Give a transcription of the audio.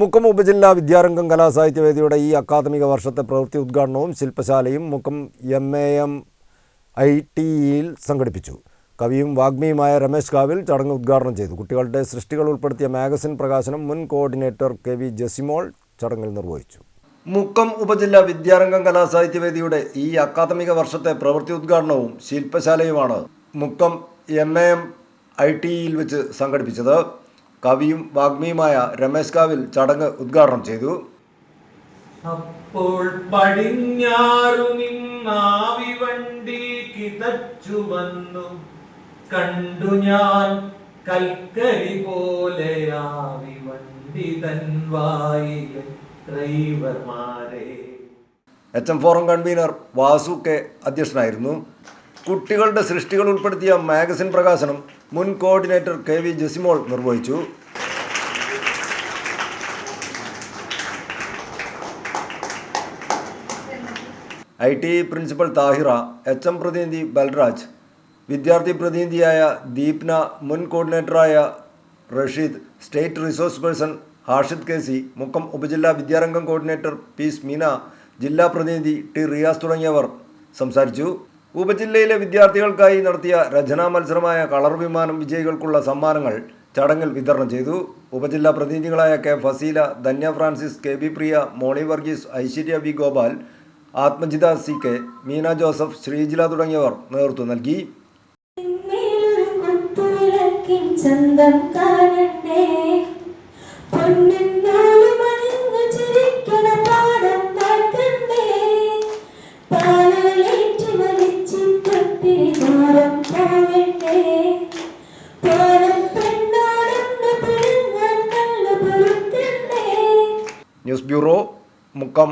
മുക്കം ഉപജില്ലാ വിദ്യാരംഗം കലാസാഹിത്യവേദിയുടെ ഈ അക്കാദമിക വർഷത്തെ പ്രവൃത്തി ഉദ്ഘാടനവും ശില്പശാലയും Mukkam M A M I ടിയിൽ സംഘടിപ്പിച്ചു. കവിയും വാഗ്മിയുമായ രമേശ് കാവിൽ ചടങ്ങ് ഉദ്ഘാടനം ചെയ്തു. കുട്ടികളുടെ സൃഷ്ടികൾ ഉൾപ്പെടുത്തിയ മാഗസിൻ പ്രകാശനം മുൻ കോർഡിനേറ്റർ കെ വി ജസിമോൾ ചടങ്ങിൽ നിർവഹിച്ചു. മുക്കം ഉപജില്ലാ വിദ്യാരംഗം കലാസാഹിത്യവേദിയുടെ ഈ അക്കാദമിക വർഷത്തെ പ്രവൃത്തി ഉദ്ഘാടനവും ശില്പശാലയുമാണ് Mukkam M A M I ടിയിൽ വെച്ച് സംഘടിപ്പിച്ചത്. കവിയും വാഗ്മിയുമായ രമേശ് കാവിൽ ചടങ്ങ് ഉദ്ഘാടനം ചെയ്തു. അപ്പോൾ വണ്ടി കിതച്ചു വന്നു. കണ്ടു ഞാൻ കൽക്കരി പോലെ ആവി വണ്ടി ഡ്രൈവർമാരെ. H M forum convener Vasu K അധ്യക്ഷനായിരുന്നു. കുട്ടികളുടെ സൃഷ്ടികൾ ഉൾപ്പെടുത്തിയ മാഗസിൻ പ്രകാശനം മുൻ കോർഡിനേറ്റർ കെ വി ജസിമോൾ നിർവഹിച്ചു. I T principal Thahira H M പ്രതിനിധി ബൽരാജ് വിദ്യാർത്ഥി പ്രതിനിധിയായ ദീപ്ന മുൻ കോർഡിനേറ്ററായ Rasheed state resource person Hashid K C Mukkam ഉപജില്ലാ വിദ്യാരംഗം കോർഡിനേറ്റർ പി സ്മീന ജില്ലാ പ്രതിനിധി ടി റിയാസ് തുടങ്ങിയവർ സംസാരിച്ചു. ഉപജില്ലയിലെ വിദ്യാർത്ഥികൾക്കായി നടത്തിയ രചനാ മത്സരമായ കളർ വിമാനം വിജയികൾക്കുള്ള സമ്മാനങ്ങൾ ചടങ്ങിൽ വിതരണം ചെയ്തു. ഉപജില്ലാ പ്രതിനിധികളായ K Faseela Dhanya Francis K B Priya Moni Varghese Aishwarya V Gopal Athmajitha C K Meena Joseph Sreejila തുടങ്ങിയവർ നേതൃത്വം നൽകി. വലിച്ചിട്ടൊത്തിരി ദൂരം കള്ളു ന്യൂസ് ബ്യൂറോ മുക്കം